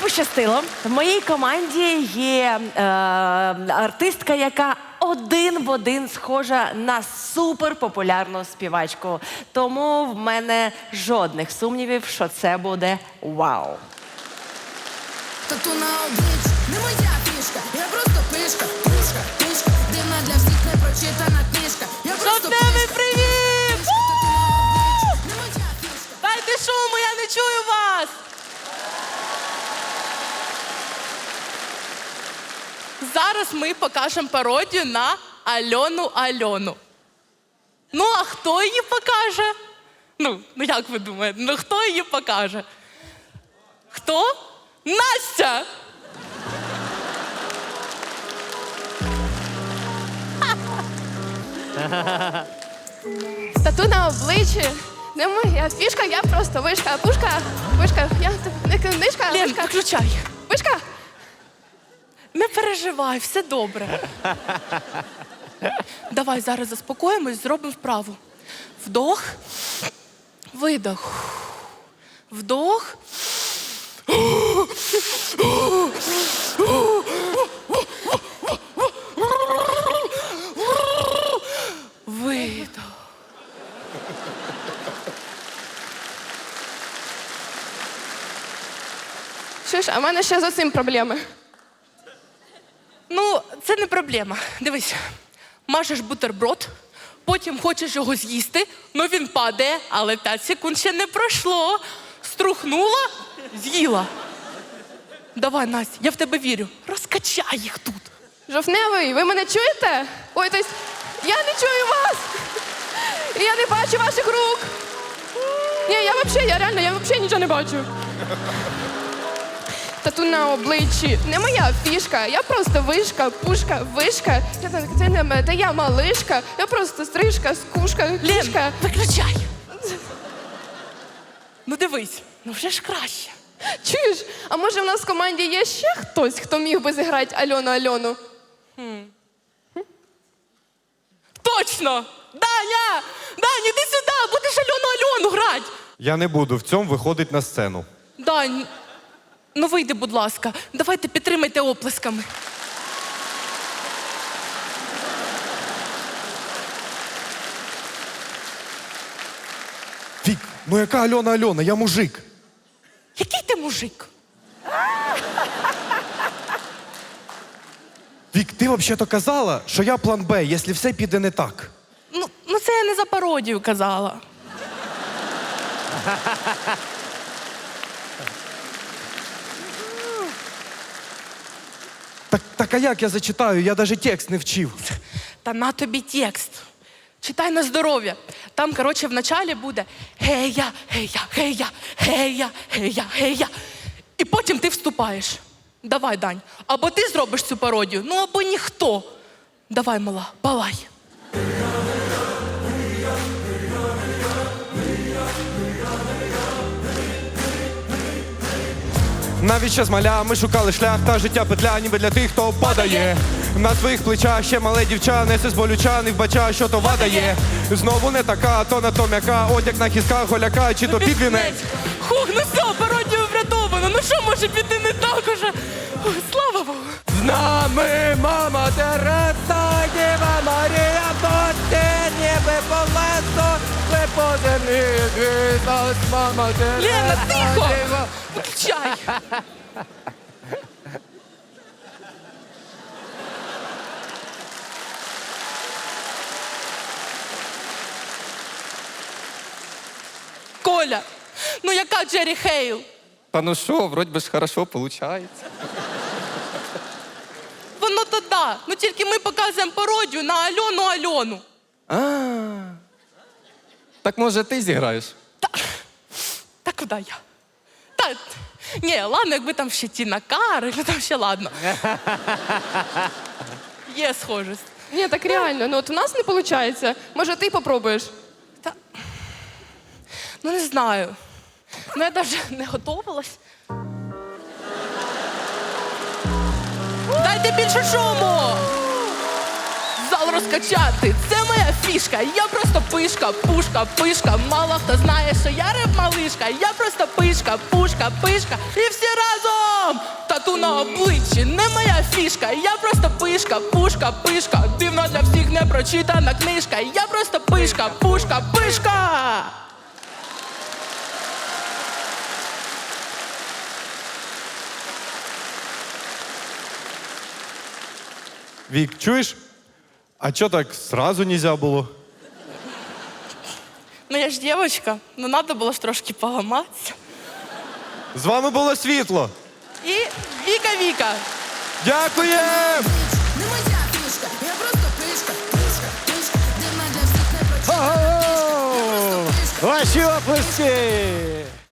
пощастило. В моїй команді є е, артистка, яка один в один схожа на суперпопулярну співачку. Тому в мене жодних сумнівів, що це буде вау. Тату на обличчі не моя фішка, я Зараз ми покажемо пародію на Альону Альону. Ну, а хто її покаже? Ну, ну як ви думаєте, ну хто її покаже? Хто? Настя! Тату на обличчі. Не моя фішка, я просто вишка. Пушка, вишка, я не книжка, вишка. виключай. Вишка. Не переживай, все добре. Давай зараз заспокоїмось, зробимо вправу. Вдох, видох. Вдох. Видох. Ж, а в мене ще з цим проблеми. Проблема. Дивись, мажеш бутерброд, потім хочеш його з'їсти, ну він падає, але 5 секунд ще не пройшло. Струхнула, з'їла. Давай, Настя, я в тебе вірю. Розкачай їх тут. Жовтневий, ви мене чуєте? Ой, тобто, я не чую вас. Я не бачу ваших рук. Ні, я взагалі, я реально, я взагалі нічого не бачу. Тату на обличчі. Не моя фішка. Я просто вишка, пушка, вишка. Я так, це не мене, та я малишка. Я просто стрижка, скушка, Лен, ліжка. виключай. Ну дивись, ну вже ж краще. Чуєш? А може в нас в команді є ще хтось, хто міг би зіграти Альону Альону? Точно! Даня! Даня, іди сюди, будеш Альону Альону грати. Я не буду в цьому виходить на сцену. Дань, ну вийди, будь ласка. Давайте підтримайте оплесками. Вік, ну яка Альона Альона, я мужик. Який ти мужик? Вік, ти взагалі-то казала, що я план Б, якщо все піде не так. Ну, ну це я не за пародію казала. Так, так а як я зачитаю? Я навіть текст не вчив. Та на тобі текст. Читай на здоров'я. Там, коротше, в началі буде гея, гея, гея, гея, гея, гея. І потім ти вступаєш. Давай, Дань. Або ти зробиш цю пародію, ну або ніхто. Давай, мала, балай. Навіть ще з маля ми шукали шлях та життя петля, ніби для тих, хто падає. На своїх плечах ще мале дівча, несе з болюча, не вбача, що то вада є. Знову не така, то на то м'яка, одяг на хісках, голяка, чи то під вінець. Хух, ну все, пародію врятовано. Ну що може піти не так уже? Ой, слава Богу. З нами мама Терesa, Діва Марія, Боже, ніби полесо, ви по землі двітась, мама Терesa. Лена, тихо! Виключай. Коля, ну яка Джері Хейл? Та ну що, вроді би ж хорошо виходить. Воно то да. Ну тільки ми показуємо пародію на Альону Альону. А. Так може ти зіграєш? Куди я? Та, ні, ладно, якби там ще Тіна Кароль, ну там ще ладно. Є схожість. Ні, так реально, ну от у нас не виходить. Може, ти попробуєш? Та, ну не знаю. Ну я навіть не готувалась. Дайте більше шуму! Розкачати. Це моя фішка. Я просто пишка, пушка, пишка. Мало хто знає, що я реп малишка. Я просто пишка, пушка, пишка. І всі разом! Тату на обличчі, не моя фішка. Я просто пишка, пушка, пишка. Дивно для всіх не прочитана книжка. Я просто пишка, пушка, пишка. Вік, чуєш? А чо так сразу нельзя було? Ну я ж дівчинка, ну треба було ж трошки поламатися. З вами було світло. І Віка Віка. Дякуємо! Не моя фішка, я просто пишка, пишка, дивна для всіх не пишка. Ваші оплески!